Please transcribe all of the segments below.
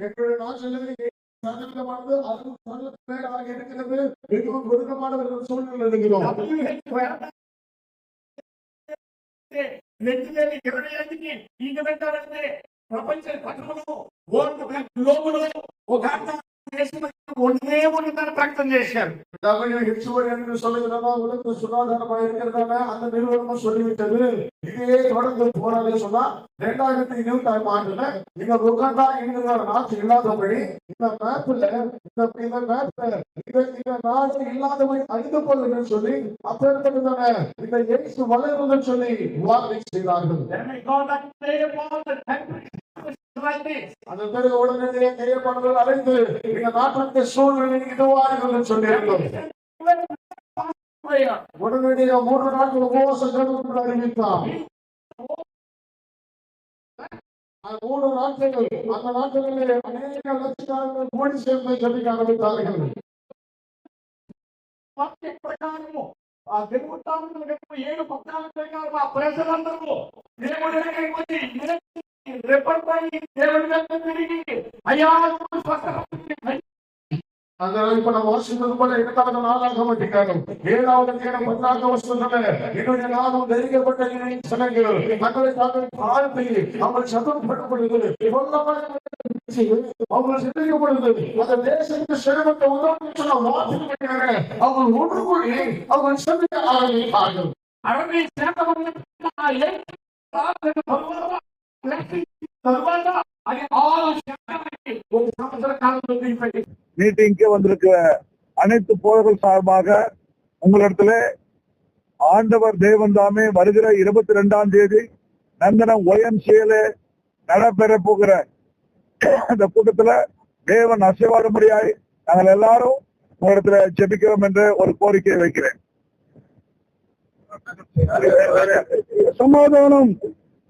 எங்களுடைய நாட்களில் சதவீதமானது அறுபது சதவீதத்துக்கு மேலாக இருக்கிறது மிகவும் ஒதுக்கமான ஒரு சூழ்நிலை இருக்கிறோம் నెత్తిలేని ఇరవై ఐదుకి ఈగ పెట్టాలంటే ప్రపంచ పట్టణంలో వరల్డ్ గ్లోబల్ ఒక దేశం ஒன்றே ஒன்று பிரகடன చేశారు தமிழ் ஹெச்சுவரி என்று சொல்லுகிறதா உலக சுகாதாரமாக இருக்கிறதான அந்த நிறுவனமும் சொல்லிவிட்டது. இதே தொடர்ந்து போறாங்க சொன்னா ரெண்டாயிரத்தி இருபத்தி ஆறு ஆண்டுல நீங்க உட்கார்ந்தா என்கிற நாட்டு இல்லாதபடி இந்த மேப்ல இந்த இந்த மேப்ல இந்த இந்த நாடு இல்லாதபடி அழிந்து போகுதுன்னு சொல்லி அப்பேற்பட்டதான இந்த எய்ட்ஸ் வளருதுன்னு சொல்லி வார்த்தை செய்தார்கள். அந்த பிறகு உடனடியே தெரியப்படுவது அடைந்து இந்த நாட்டிற்கு சூழ்நிலை இதுவா இருக்குதுன்னு சொல்லியிருந்தோம் Prayer. உடனடியாக மூன்று நாட்கள் உபவாசம் ஜெபம் அறிவித்தார் அந்த மூன்று நாட்கள் அந்த நாட்களிலே அநேக லட்சக்கணக்கில் கூடி சேர்ந்து ஜெபிக்க ஆரம்பித்தார்கள் వాక్య ప్రకారము ఆ దేవుతాము ఏడు పద్నాలుగు ప్రకారం ఆ ప్రజలందరూ దేవుడి దగ్గరికి వచ్చి రేపటి దేవుడి దగ్గర తిరిగి అయ్యా స్వస్థ அந்த இப்ப நம்ம வாசிப்பது போல இரண்டாவது நாளாக மாட்டேங்காங்க ஏழாவது நேரம் பத்தாக வருஷத்துல என்னுடைய நாமம் நெருங்கப்பட்ட சனங்கள் தங்களை தாங்கள் தாழ்த்தி அவர்கள் சதப்படுத்தப்படுகிறது அவங்க சிந்திக்கப்படுது அந்த தேசத்துக்கு சிரமத்தை உதவி சொன்ன வாசிக்கிறாங்க அவங்க ஒன்று கூடி அவங்க சந்திக்க ஆரம்பித்தார்கள் అరవై శాతం மீட்டிங்க்கு வந்திருக்கிற அனைத்து போதர்கள் சார்பாக உங்களிடத்துல ஆண்டவர் தேவன் தாமே வருகிற இருபத்தி ரெண்டாம் தேதி நந்தனம் ஒயம்சியில நடைபெற போகிற அந்த கூட்டத்துல தேவன் அசைவாடும்படியாய் நாங்கள் எல்லாரும் உங்களிடத்துல ஜெபிக்கிறோம் என்று ஒரு கோரிக்கை வைக்கிறேன். சமாதானம்.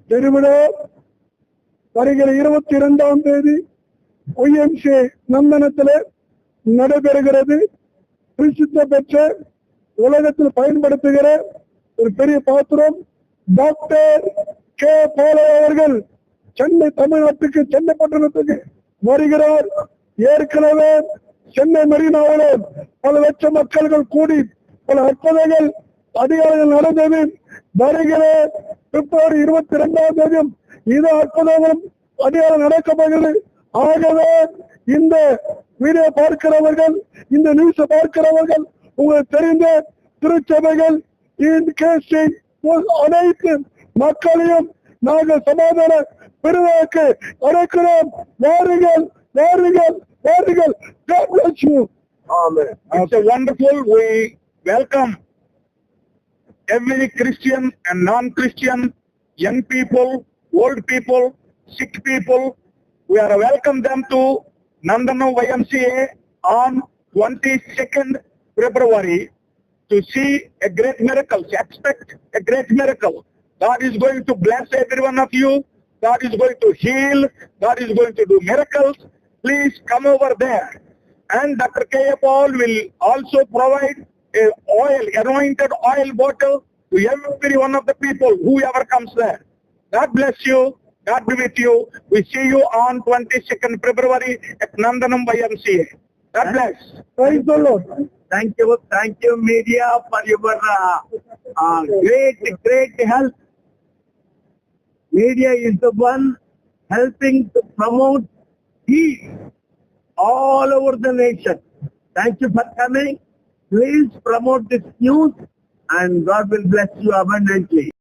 தெரிவிடோ வருகிற இருபத்தி இரண்டாம் தேதி ஒய்எம்சி நந்தனத்தில் நடைபெறுகிறது. பிரசித்த பெற்ற உலகத்தில் பயன்படுத்துகிற ஒரு பெரிய பாத்திரம் டாக்டர் கே பாலே அவர்கள் சென்னை தமிழ்நாட்டுக்கு சென்னை பட்டணத்துக்கு வருகிறார். ஏற்கனவே சென்னை மெரினாவிலே பல லட்சம் மக்கள்கள் கூடி பல அற்புதங்கள் அதிகாரிகள் நடந்தது. வருகிற பிப்ரவரி இருபத்தி இரண்டாம் தேதி இது அற்புதங்களும் அடையாளம் நடக்க போகிறது ஆகவே இந்த வீடியோ பார்க்கிறவர்கள் இந்த நியூஸ் பார்க்கிறவர்கள் உங்களுக்கு தெரிந்த திருச்சபைகள் அனைத்து மக்களையும் நாங்கள் சமாதான பெருவாக்கு அழைக்கிறோம் வாருங்கள் வாருங்கள் வாருங்கள் God bless you. Amen. It's a wonderful. We welcome every Christian and non-Christian, young people, old people, sick people. We are welcome them to Nandana YMCA on 22nd February to see a great miracle. Expect a great miracle. God is going to bless every one of you. God is going to heal. God is going to do miracles. Please come over there. And Dr. K. Paul will also provide a oil, anointed oil bottle to every one of the people, whoever comes there. God bless you. God be with you. We see you on 22nd February at Nandanam YMCA. God bless. Praise the Lord. Thank you. Thank you, media, for your uh, uh, great, great help. Media is the one helping to promote peace all over the nation. Thank you for coming. Please promote this news and God will bless you abundantly.